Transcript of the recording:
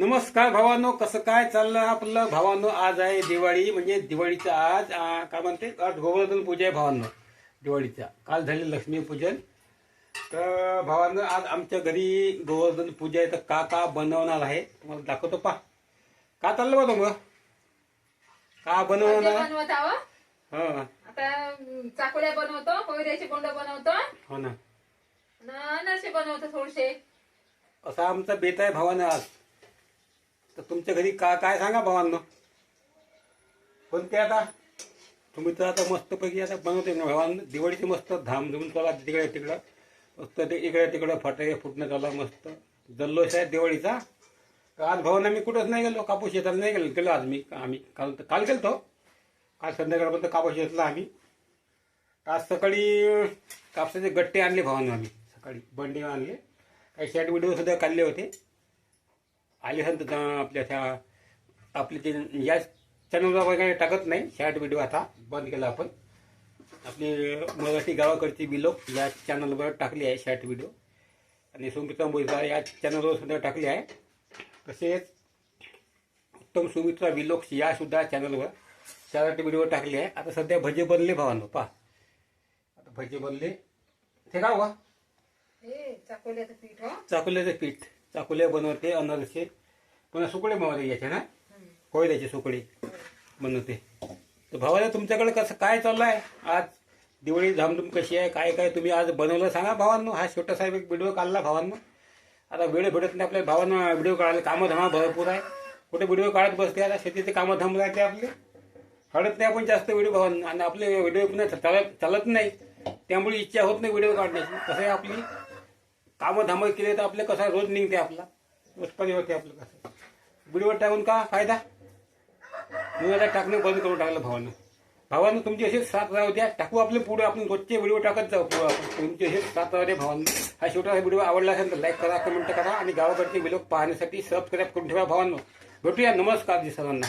नमस्कार भावांनो कसं काय चाललं आपलं? भावांनो आज आहे दिवाळी म्हणजे दिवाळीचं आज आ, काय म्हणते? आज गोवर्धन पूजा आहे भावांनो दिवाळीच्या काल झाली लक्ष्मीपूजन तर भावांनो आज आमच्या घरी गोवर्धन पूजा आहे तर का का बनवणार आहे. तुम्हाला दाखवतो पा का चाललं बा मग का बनवणार? बनवत आहो. हा. आता अं, चाकोल्या बनवतो कोयऱ्याचे बोंड बनवतो. हो ना न. अनारसे बनवतो थोडेसे. असा आमचा बेत आहे भावानं आज. तर तुमच्या घरी का काय सांगा भावांनो? कोणते आता? तुम्ही तर आता मस्तपैकी आता बनवते ना भावांनो. दिवाळीची मस्त धामधूम चाला तिकडे तिकडं. मस्त ते इकडे तिकडे फटाके फुटणं चालला मस्त. जल्लोष आहे दिवाळीचा. आज भावांना मी कुठंच नाही गेलो. कापूस शेताला नाही गेलो. गेलो आज मी. आम्ही काल काल गेलतो. काल संध्याकाळपर्यंत कापूस शेतला आम्ही. आज सकाळी कापसाचे गट्टे आणले भावांना आम्ही. सकाळी बंडी आणले. काही शर्ट व्हिडिओ सुद्धा काढले होते. आले हंत आपल्या त्या आपले ते या चॅनलवर वगैरे टाकत नाही. शॉर्ट व्हिडिओ आता बंद केला आपण. आपली मराठी गावाकडची बिलोक या चॅनलवर टाकली आहे शॉर्ट व्हिडिओ आणि सुमित्रा मोहिता या चॅनलवर सुद्धा टाकली आहे. तसेच उत्तम सुमित्रा विलोक्स या सुद्धा चॅनलवर शॉर्ट व्हिडिओ टाकली आहे. आता सध्या भजे बनले भावानो पा आता भजे बनले. ते का हो? हे चाकोल्याचं पीठ हो. चाकुल्याचं पीठ. चाकुल्या बनवते अनारसे. पुन्हा सुकडे बनवते याचे ना कोयद्याचे सुकडे बनवते तर भावाला तुमच्याकडे कसं काय चाललं आहे आज दिवाळी धामधूम कशी आहे? काय काय तुम्ही आज बनवलं सांगा भावांनो. हा छोटासा एक व्हिडिओ काढला भावांनो. आता वेळ भेटत नाही आपल्या भावांना व्हिडिओ काढायला कामं धामा भरपूर आहे. कुठे व्हिडिओ काढत बसते आता? शेतीचे कामं धाम राहते आपले. काढत नाही आपण जास्त व्हिडिओ भावांना. आणि आपले व्हिडिओ पुन्हा चालत चालत नाही. त्यामुळे इच्छा होत नाही व्हिडिओ काढण्याची. कसं आहे आपली? कामं धामं केले तर आपलं कसं? रोज निघते आपला. उत्पन्न होते आपलं कसं? बुडीवर टाकून का? फायदा? मी आता टाकणं बंद करून टाकलं भावानं. भावानं तुमची असेच साथ राहू द्या टाकू आपले पुढे आपण रोजचे व्हिडिओ टाकत जाऊ पुढे आपण. तुमचे असेच साथ राहू द्या भावानं. हा छोटा व्हिडिओ आवडला असेल तर लाईक करा कमेंट करा आणि गावाकडचे व्हिडिओ पाहण्यासाठी सबस्क्राईब करून ठेवा भावांनो. भेटूया नमस्कार जी सर्वांना.